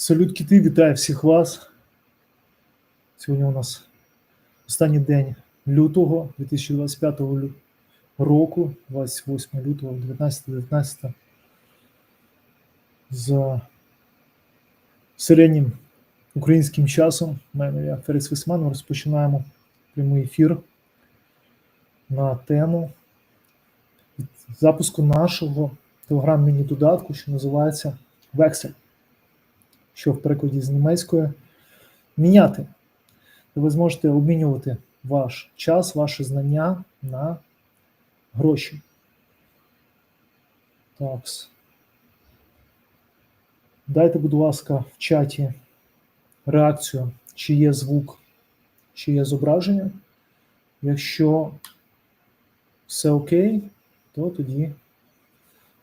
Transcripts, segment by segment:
Салют кіти, вітаю всіх вас. Сьогодні у нас останній день лютого 2025 року, 28 лютого, 19-19 за середнім українським часом. Мене я Феріс Весман. Розпочинаємо прямий ефір на тему запуску нашого телеграм-міні-додатку, що називається Вексель що в перекладі з німецької міняти. Ви зможете обмінювати ваш час, ваші знання на гроші. Так. Дайте, будь ласка, в чаті реакцію, чи є звук, чи є зображення. Якщо все окей, то тоді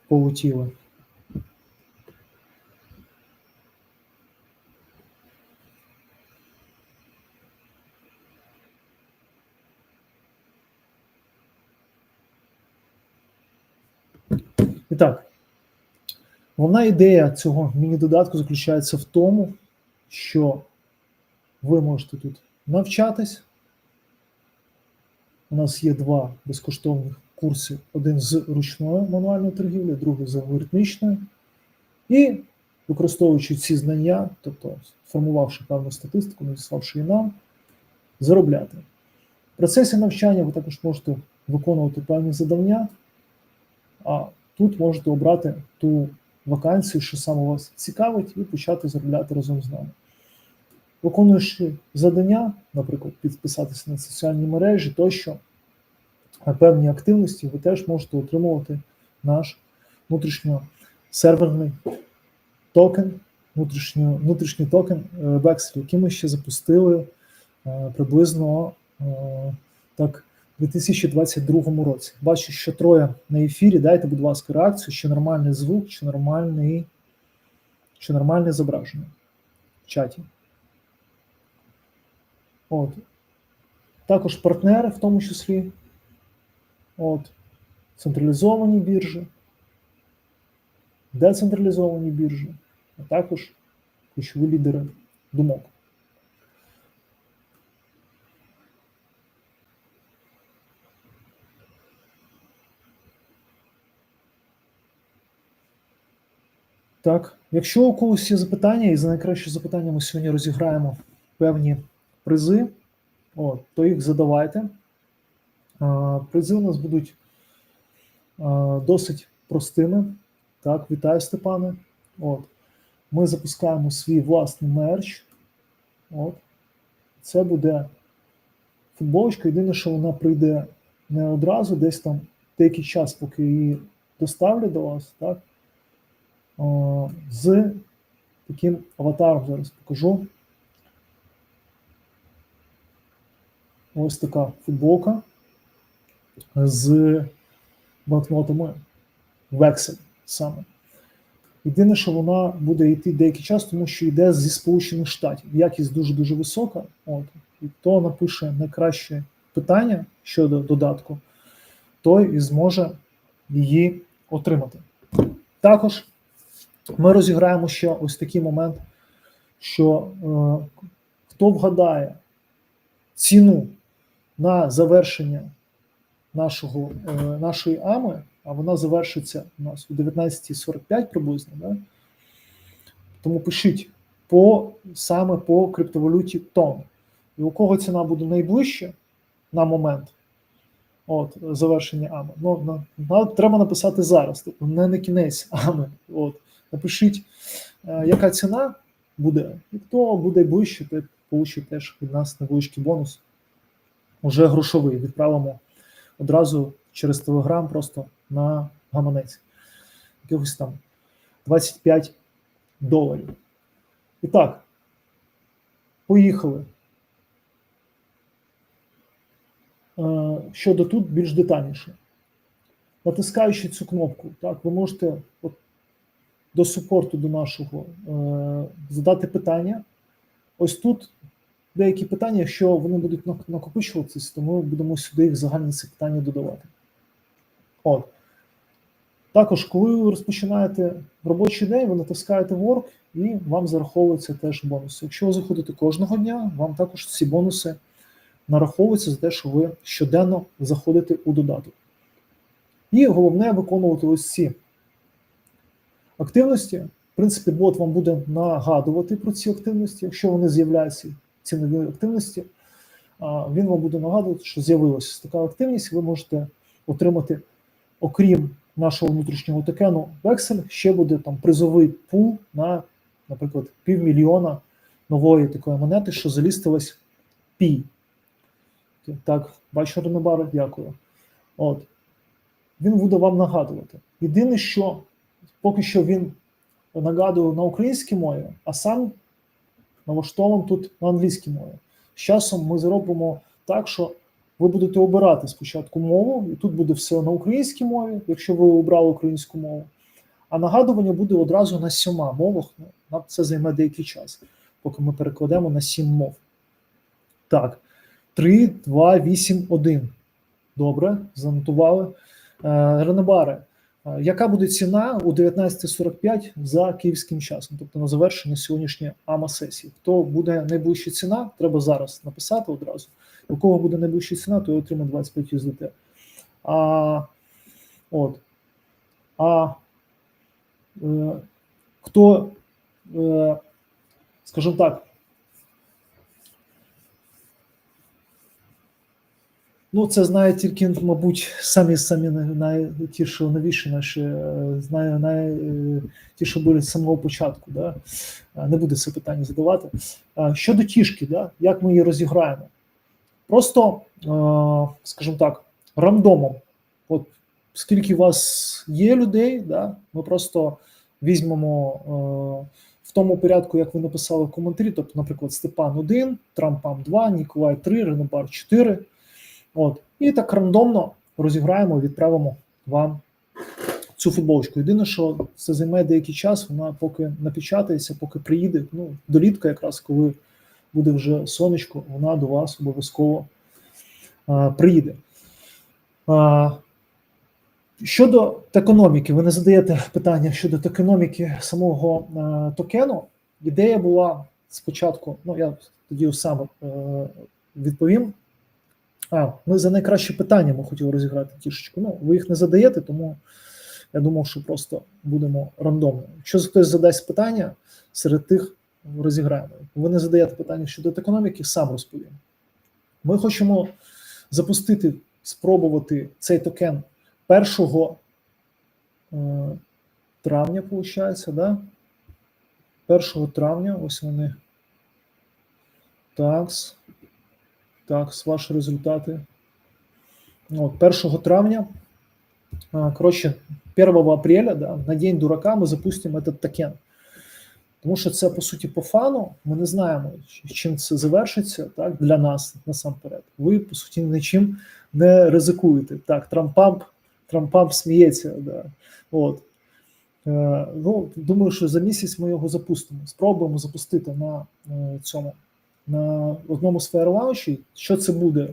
полетіли. І так, головна ідея цього міні-додатку заключається в тому, що ви можете тут навчатись. У нас є два безкоштовних курси: один з ручної мануальної торгівлі, другий з алгоритмічної. І використовуючи ці знання, тобто сформувавши певну статистику, надіславши її нам, заробляти. В процесі навчання ви також можете виконувати певні завдання, тут можете обрати ту вакансію, що саме вас цікавить, і почати заробляти разом з нами. Виконуючи завдання, наприклад, підписатися на соціальні мережі тощо, на певні активності, ви теж можете отримувати наш внутрішньосерверний токен, внутрішньо, внутрішній токен Vexel, який ми ще запустили е, приблизно е, так. У 2022 році. Бачу, що троє на ефірі. Дайте, будь ласка, реакцію, чи нормальний звук, чи нормальний, чи нормальне зображення в чаті. От. Також партнери, в тому числі. От. Централізовані біржі, децентралізовані біржі, а також ключові лідери думок. Так, якщо у когось є запитання, і за найкраще запитання ми сьогодні розіграємо певні призи, о, то їх задавайте. А, призи у нас будуть а, досить простими. Так, вітаю, Степане. От. Ми запускаємо свій власний мерч. От. Це буде футболочка. Єдине, що вона прийде не одразу, десь там деякий час, поки її доставлять до вас. так з таким аватаром зараз покажу. Ось така футболка з банкнотами Вексель саме. Єдине, що вона буде йти деякий час, тому що йде зі Сполучених Штатів. Якість дуже-дуже висока. От. І хто напише найкраще питання щодо додатку, той і зможе її отримати. Також ми розіграємо ще ось такий момент, що е, хто вгадає ціну на завершення нашого, е, нашої АМи, а вона завершиться у нас у 19.45 приблизно, да? тому пишіть по, саме по криптовалюті тон. І у кого ціна буде найближче на момент от, завершення АМи, ну, на, на, треба написати зараз, тобто не на кінець АМи. От. Напишіть, е, яка ціна буде, і хто буде ближче, той получить теж від нас невеличкий бонус. Уже грошовий. Відправимо одразу через Телеграм просто на гаманець. Якихось там 25 доларів. І так, поїхали. Е, щодо тут більш детальніше. Натискаючи цю кнопку, так, ви можете от, до супорту до нашого е, задати питання. Ось тут деякі питання, якщо вони будуть накопичуватися, то ми будемо сюди їх загальні ці питання додавати. От. Також, коли ви розпочинаєте робочий день, ви натискаєте Work і вам зараховуються теж бонуси. Якщо ви заходите кожного дня, вам також ці бонуси нараховуються за те, що ви щоденно заходите у додаток. І головне виконувати ось ці активності. В принципі, бот вам буде нагадувати про ці активності, якщо вони з'являються, ці нові активності. Він вам буде нагадувати, що з'явилася така активність, ви можете отримати, окрім нашого внутрішнього токену Vexel, ще буде там призовий пул на, наприклад, півмільйона нової такої монети, що залістилась пі. Так, бачу Ренобар, дякую. От. Він буде вам нагадувати. Єдине, що поки що він нагадує на українській мові, а сам налаштований тут на англійській мові. З часом ми зробимо так, що ви будете обирати спочатку мову, і тут буде все на українській мові, якщо ви обрали українську мову. А нагадування буде одразу на сьома мовах. Ну, Нам це займе деякий час, поки ми перекладемо на сім мов. Так, 3, 2, 8, 1. Добре, занотували. Е, Ренебаре, е, яка буде ціна у 19.45 за київським часом, тобто на завершення сьогоднішньої АМА сесії? Хто буде найближча ціна, треба зараз написати одразу. У кого буде найближча ціна, той отримає 25 USDT. А, от. а е, хто, е, скажімо так, Ну, це знає тільки, мабуть, самі самі най, ті, що новіші наші, е, знає най, е, ті, що були з самого початку. Да? Не буде це питання задавати. Щодо тішки, да? як ми її розіграємо? Просто, е, скажімо так, рандомом. От скільки у вас є людей, да? ми просто візьмемо в тому порядку, як ви написали в коментарі, тобто, наприклад, Степан 1, Трампам 2, Ніколай 3, Ренобар 4. От, і так рандомно розіграємо, відправимо вам цю футболочку. Єдине, що це займе деякий час, вона поки напечатається, поки приїде. Ну, до літка, якраз коли буде вже сонечко, вона до вас обов'язково а, приїде. А, щодо токеноміки, ви не задаєте питання щодо токеноміки самого а, токену. Ідея була спочатку, ну я тоді сам е, відповім. А, ми за найкраще питання ми хотіли розіграти тішечку. Ну, ви їх не задаєте, тому я думав, що просто будемо рандомно. Якщо хтось задасть питання, серед тих розіграємо. Ви не задаєте питання щодо економіки, сам розповім. Ми хочемо запустити, спробувати цей токен 1 е, травня, виходить, да? 1 травня, ось вони. Такс. Так, ваші результати. От, 1 травня, коротше, 1 апреля, да, на День дурака ми запустимо этот токен. Тому що це, по суті, по фану. Ми не знаємо, чим це завершиться так, для нас насамперед. Ви, по суті, нічим не ризикуєте. Так, Трампамп, Трампамп сміється. Да. От. Е, ну, Думаю, що за місяць ми його запустимо. Спробуємо запустити на е, цьому на одному з фаєрлаунчів, що це буде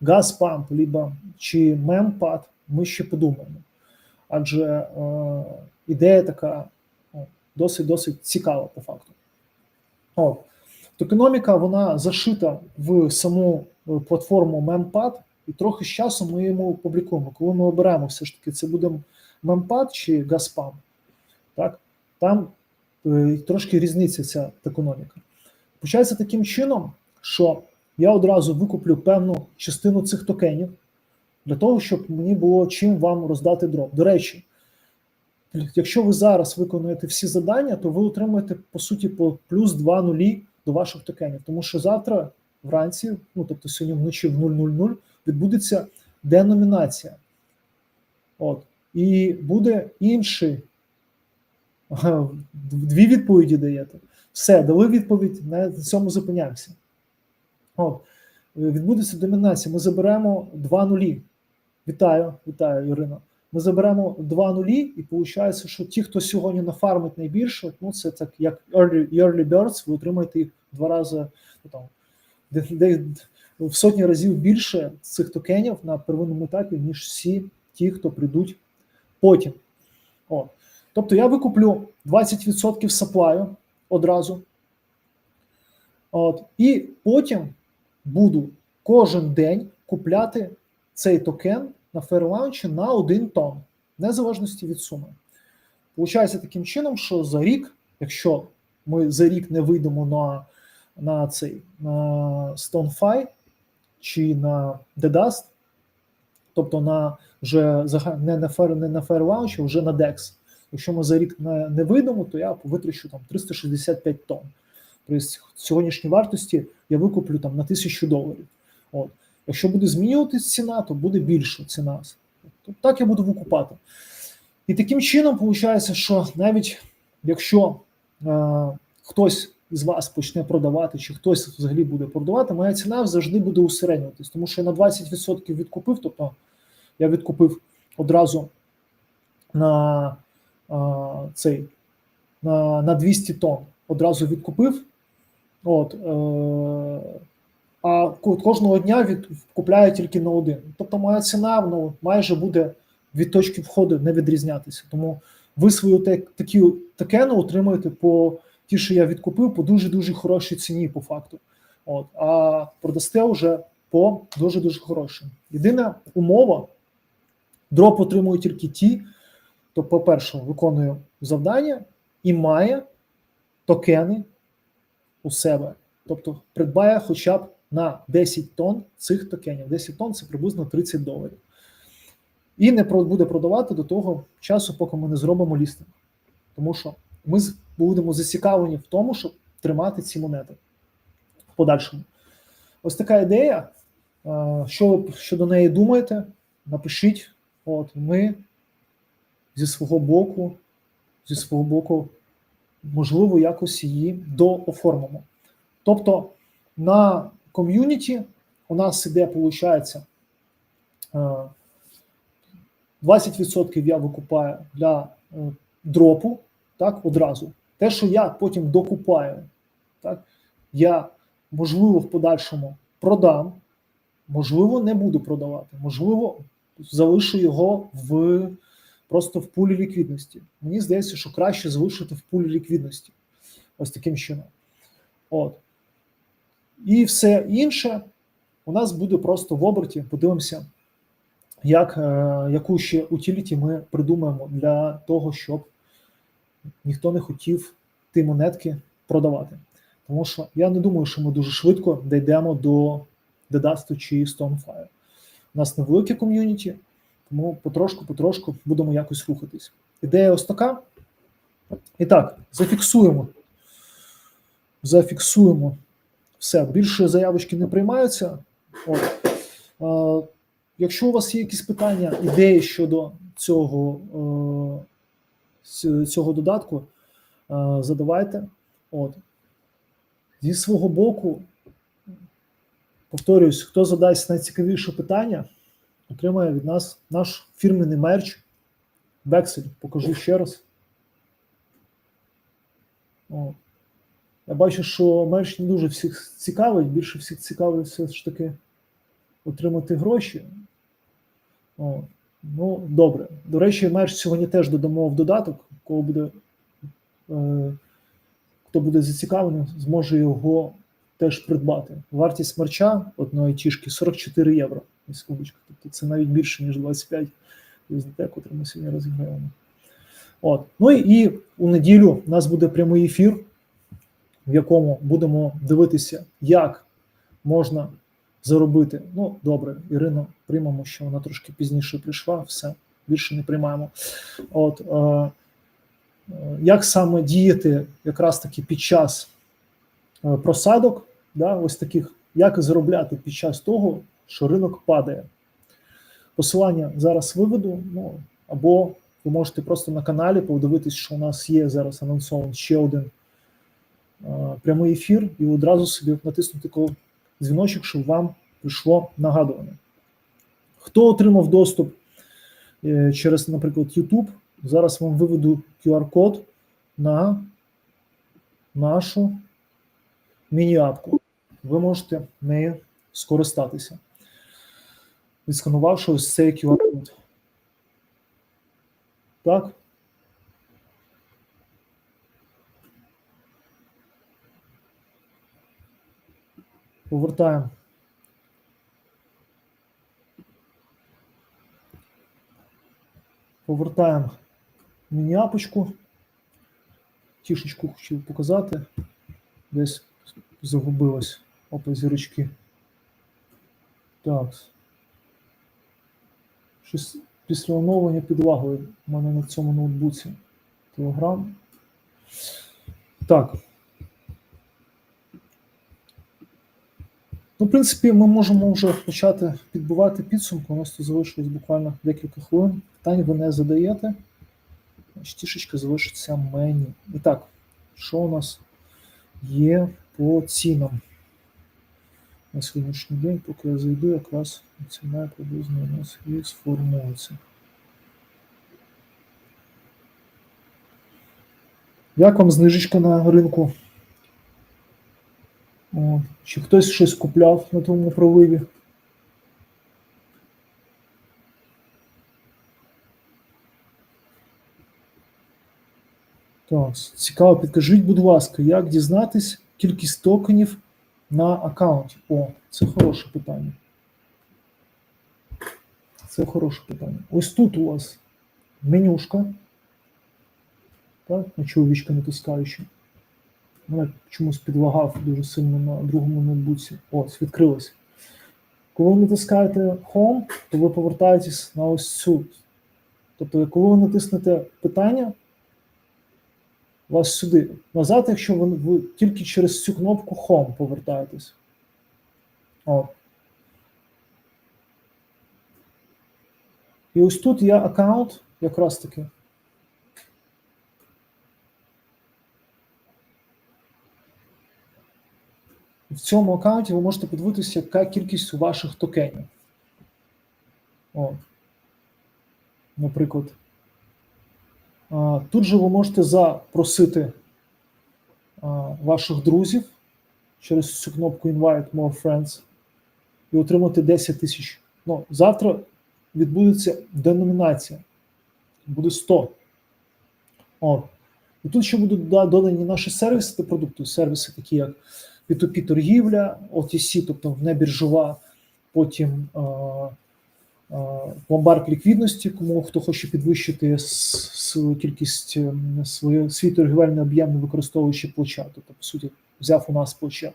газпамп, либо чи мемпад, ми ще подумаємо. Адже е, ідея така ну, досить досить цікава по факту. От. Токеноміка вона зашита в саму е, платформу Mempad, і трохи з часом ми йому публікуємо. Коли ми оберемо все ж таки, це буде Mempad чи Газпам, так? там е, трошки різниця ця токеноміка. Почається таким чином, що я одразу викуплю певну частину цих токенів для того, щоб мені було чим вам роздати дроб. До речі, якщо ви зараз виконуєте всі завдання, то ви отримуєте по суті по плюс 2 нулі до ваших токенів. Тому що завтра вранці, ну тобто сьогодні вночі в 000, відбудеться деномінація. От. І буде інший. Дві відповіді даєте. Все, дали відповідь, на цьому зупиняємося. От, Відбудеться домінація. Ми заберемо два нулі. Вітаю, вітаю, Ірина. Ми заберемо два нулі, і виходить, що ті, хто сьогодні нафармить найбільше, ну це так як early, early birds, ви отримаєте їх два рази ну, там, де, де, в сотні разів більше цих токенів на первинному етапі, ніж всі ті, хто прийдуть потім. О. Тобто я викуплю 20% саплаю одразу. От, і потім буду кожен день купляти цей токен на Fairlaunch на 1 тонн, незалежності від суми. Получається таким чином, що за рік, якщо ми за рік не вийдемо на, на цей на StoneFi чи на DeDust, тобто на вже не на Fair, на Fairlaunch, а вже на DEX. Якщо ми за рік не, не вийдемо, то я витрачу там 365 тонн. Тобто сьогоднішній вартості я викуплю там на 1000 доларів. От. Якщо буде змінюватись ціна, то буде більша ціна. Тобто так я буду викупати. І таким чином виходить, що навіть якщо е, хтось із вас почне продавати, чи хтось взагалі буде продавати, моя ціна завжди буде усереднюватись, тому що я на 20% відкупив, тобто я відкупив одразу на цей на, на 200 тонн, одразу відкупив. От, е, а кожного дня від, тільки на один. Тобто моя ціна ну, майже буде від точки входу не відрізнятися. Тому ви свою такі токени отримуєте по ті, що я відкупив, по дуже-дуже хорошій ціні, по факту. От, а продасте вже по дуже-дуже хорошим. Єдина умова: дроп отримують тільки ті, хто, по-перше, виконує завдання і має токени у себе. Тобто придбає хоча б на 10 тонн цих токенів. 10 тонн це приблизно 30 доларів. І не буде продавати до того часу, поки ми не зробимо лістинг. Тому що ми будемо зацікавлені в тому, щоб тримати ці монети в подальшому. Ось така ідея. Що ви щодо неї думаєте? Напишіть. От ми зі свого боку, зі свого боку, можливо, якось її дооформимо. Тобто на ком'юніті у нас іде, виходить, 20% я викупаю для е, дропу, так, одразу. Те, що я потім докупаю, так, я, можливо, в подальшому продам, можливо, не буду продавати, можливо, залишу його в просто в пулі ліквідності. Мені здається, що краще залишити в пулі ліквідності. Ось таким чином. От. І все інше у нас буде просто в оберті. Подивимося, як, е, яку ще утиліті ми придумаємо для того, щоб ніхто не хотів ті монетки продавати. Тому що я не думаю, що ми дуже швидко дійдемо до Dedastu чи Stonefire. У нас невелике ком'юніті, тому потрошку-потрошку будемо якось рухатись. Ідея ось така. І так, зафіксуємо. Зафіксуємо все. Більше заявочки не приймаються. От. Е, якщо у вас є якісь питання, ідеї щодо цього, е, цього додатку, е, задавайте. От. Зі свого боку, повторюсь, хто задасть найцікавіше питання, отримає від нас наш фірменний мерч. Вексель, покажу ще раз. О. Я бачу, що мерч не дуже всіх цікавить, більше всіх цікавить все ж таки отримати гроші. О. Ну, добре. До речі, мерч сьогодні теж додамо в додаток, кого буде, е, хто буде зацікавлений, зможе його теж придбати. Вартість мерча одної тішки 44 євро. На Секундочку. Тобто це навіть більше, ніж 25 USDT, котрий ми сьогодні розіграємо. От. Ну і, у неділю у нас буде прямий ефір, в якому будемо дивитися, як можна заробити. Ну, добре, Ірину приймемо, що вона трошки пізніше прийшла, все, більше не приймаємо. От, е, е, як саме діяти якраз таки під час е, просадок, да, ось таких, як заробляти під час того, що ринок падає. Посилання зараз виведу, ну, або ви можете просто на каналі подивитись, що у нас є зараз анонсований ще один е, прямий ефір, і одразу собі натиснути дзвіночок, щоб вам прийшло нагадування. Хто отримав доступ е, через, наприклад, YouTube, зараз вам виведу QR-код на нашу міні-апку. Ви можете нею скористатися, відсканувавши ось цей QR-код. Так. Повертаємо. Повертаємо мені-апочку. Тішечку хотів показати. Десь загубилось опа зірочки. Так. Щось після оновлення підлагою в мене на цьому ноутбуці. Телеграм. Так. Ну, в принципі, ми можемо вже почати підбивати підсумку. У нас тут залишилось буквально декілька хвилин. Питань ви не задаєте. Тішечка залишиться мені. І так, що у нас є по цінам на сьогоднішній день, поки я зайду, якраз ціна приблизно у нас і сформується. Як вам знижечка на ринку? О, чи хтось щось купляв на тому проливі? Так, цікаво, підкажіть, будь ласка, як дізнатись кількість токенів на аккаунті? О, це хороше питання. Це хороше питання. Ось тут у вас менюшка. Так, на чоловічка натискаючи. Мене чомусь підлагав дуже сильно на другому ноутбуці. Ось, відкрилось. Коли ви натискаєте Home, то ви повертаєтесь на ось цю. Тобто, коли ви натиснете питання, вас сюди. Назад, якщо ви, ви тільки через цю кнопку Home повертаєтесь. От. І ось тут є аккаунт, якраз таки. В цьому аккаунті ви можете подивитися, яка кількість ваших токенів. От. Наприклад. Тут же ви можете запросити ваших друзів через цю кнопку Invite More Friends і отримати 10 тисяч. Ну, завтра відбудеться деномінація. Буде 100. От. І тут ще будуть додані наші сервіси та продукти. Сервіси, такі як P2P торгівля, OTC, тобто небіржова, потім е, ломбард ліквідності, кому хто хоче підвищити свою кількість ем, свій торгівельний об'єм, не використовуючи плеча. Тобто, по суті, взяв у нас плече.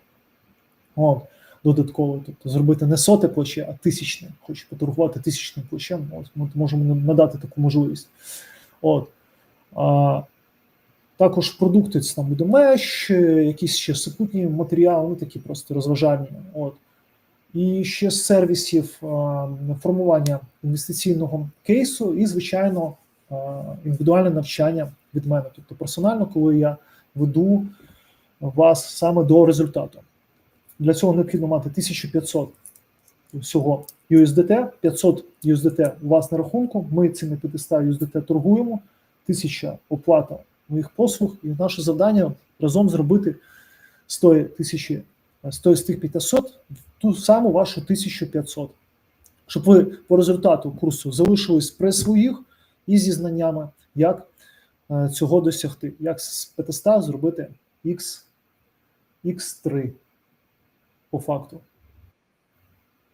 От, додатково, тобто зробити не соте плече, а тисячне. Хоче поторгувати тисячним плечем. От, ми можемо надати таку можливість. От. А, також продукти це там буде меш, якісь ще супутні матеріали, ну такі просто розважальні. От. І ще сервісів формування інвестиційного кейсу, і, звичайно, індивідуальне навчання від мене. Тобто персонально, коли я веду вас саме до результату. Для цього необхідно мати 1500 всього USDT, 500 USDT у вас на рахунку. Ми цими 500 USDT торгуємо, 1000 оплата моїх послуг, і наше завдання разом зробити з тої тисячі, з тої з тих 500 ту саму вашу 1500, щоб ви по результату курсу залишились при своїх і зі знаннями, як е, цього досягти, як з 500 зробити X, X3 по факту.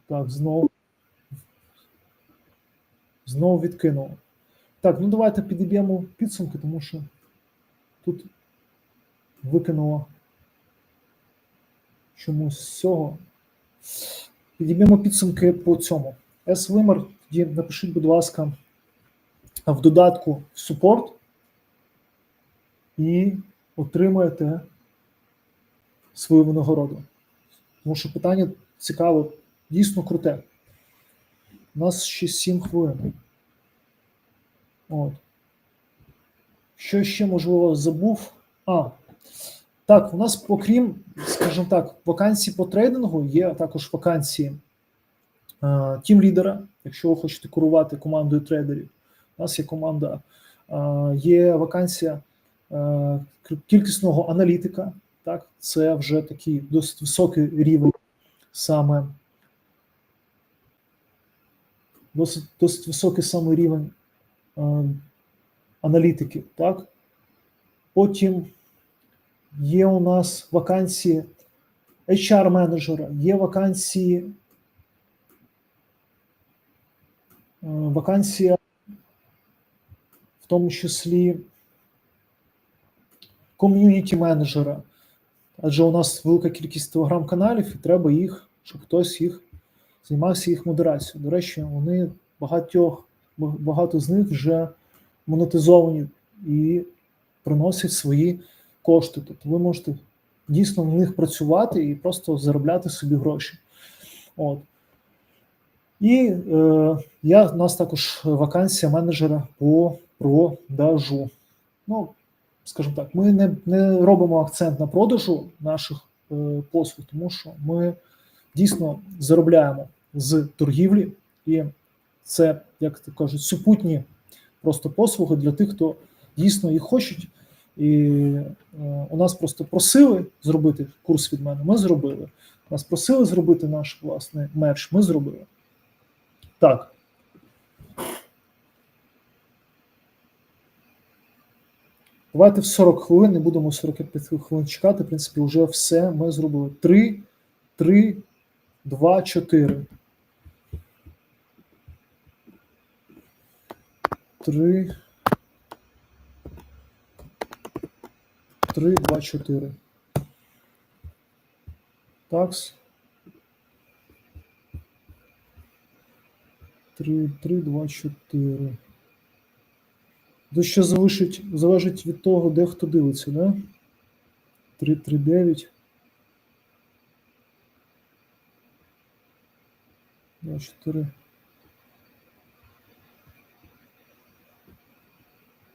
Так, знову. Знову відкинуло. Так, ну давайте підіб'ємо підсумки, тому що тут викинуло чомусь з цього. Підіб'ємо підсумки по цьому. S-Wimmer, тоді напишіть, будь ласка, в додатку support і отримаєте свою винагороду. Тому що питання цікаве, дійсно круте. У нас ще 7 хвилин. От. Що ще, можливо, забув? А, так, у нас, окрім, скажімо так, вакансій по трейдингу, є також вакансії е, тім-лідера, якщо ви хочете керувати командою трейдерів. У нас є команда, е, є вакансія е, кількісного аналітика. Так, це вже такий досить високий рівень саме досить досить високий саме рівень е, аналітики. Так? Потім є у нас вакансії HR-менеджера, є вакансії, е, вакансія, в тому числі ком'юніті менеджера. Адже у нас велика кількість телеграм-каналів, і треба їх, щоб хтось їх займався їх модерацією. До речі, вони багатьох, багато з них вже монетизовані і приносять свої кошти. Тобто ви можете дійсно в них працювати і просто заробляти собі гроші. От. І е, я, у нас також вакансія менеджера по продажу. Ну, скажімо так, ми не, не робимо акцент на продажу наших е, послуг, тому що ми дійсно заробляємо з торгівлі, і це, як кажуть, супутні просто послуги для тих, хто дійсно їх хочуть. І е, у нас просто просили зробити курс від мене. Ми зробили. Нас просили зробити наш власний мерч. Ми зробили. Так. Давайте в 40 хвилин, не будемо 45 хвилин чекати. В принципі, вже все ми зробили. 3, 3, 2, 4. 3. 3, 2, 4. Такс. 3, 3, 2, 4. Це ще залишить, залежить від того, де хто дивиться, да? 3, 3, 9. 2, 4.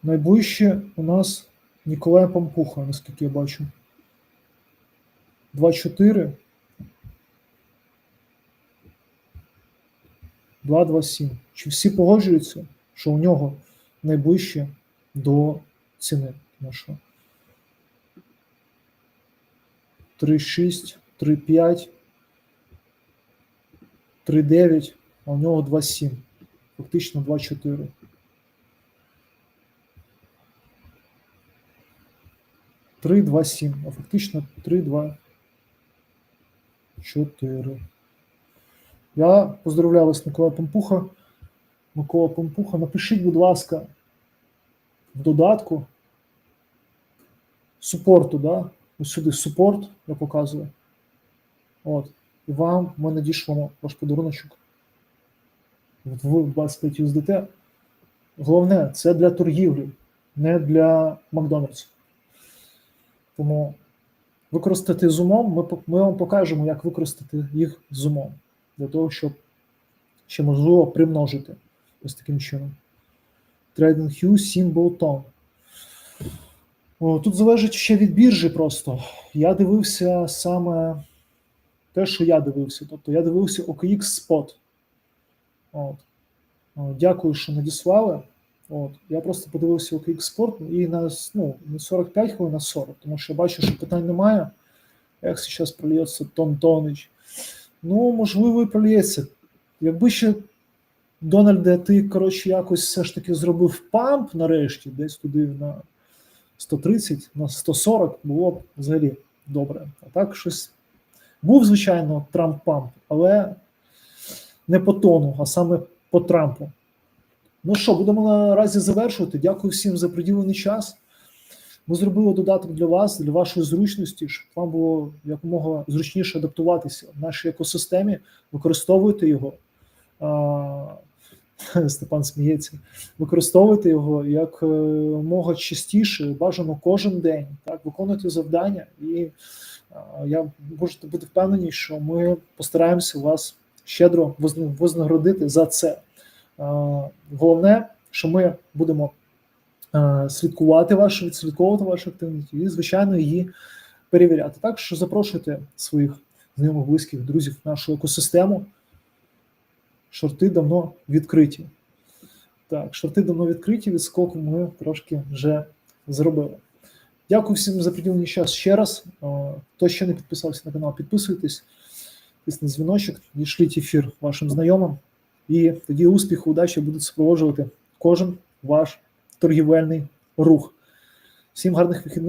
Найближче у нас Ніколая Пампуха, наскільки я бачу. 2-4. 2-2-7. Чи всі погоджуються, що у нього найближче до ціни? Тому що 3-6, 3-5, 3-9, а у нього 2-7. Фактично 2-4. Три, два, сім, а фактично три, два, чотири. Я поздравляю вас, Микола Помпуха. Микола Помпуха. Напишіть, будь ласка, в додатку супорту, да? Ось сюди супорт я показую. От. І вам ми надішлемо ваш подаруночок в 25 USDT. Головне, це для торгівлі, не для Макдональдсу. Тому використати з умом, ми, ми вам покажемо, як використати їх з умом, для того, щоб ще можливо примножити ось таким чином. TradingView Symbol Tone. Тут залежить ще від біржі просто. Я дивився саме те, що я дивився. Тобто я дивився OKX Spot. От. Дякую, що надіслали. От. Я просто подивився OKX Sport і на ну, не 45 хвилин, на 40, тому що я бачу, що питань немає. Як зараз прольється Тон Тонич. Ну, можливо, і прольється. Якби ще, Дональде, ти, коротше, якось все ж таки зробив памп нарешті, десь туди на 130, на 140, було б взагалі добре. А так щось був, звичайно, Трамп-памп, але не по тону, а саме по Трампу. Ну що, будемо наразі завершувати. Дякую всім за приділений час. Ми зробили додаток для вас, для вашої зручності, щоб вам було якомога зручніше адаптуватися в нашій екосистемі. Використовуйте його. Степан сміється. Використовуйте його як мога частіше, бажано кожен день. Так, виконуйте завдання, і я можете бути впевнені, що ми постараємося вас щедро вознагородити за це. Головне, що ми будемо слідкувати вашу, відслідковувати вашу активність і, звичайно, її перевіряти. Так що запрошуйте своїх знайомих, близьких, друзів в нашу екосистему. Шорти давно відкриті. Так, шорти давно відкриті, відскоку ми трошки вже зробили. Дякую всім за приділений час ще раз. Хто ще не підписався на канал, підписуйтесь, тисніть дзвіночок, дішліть ефір вашим знайомим. І тоді успіху, удачі будуть супроводжувати кожен ваш торгівельний рух. Всім гарних вихідних.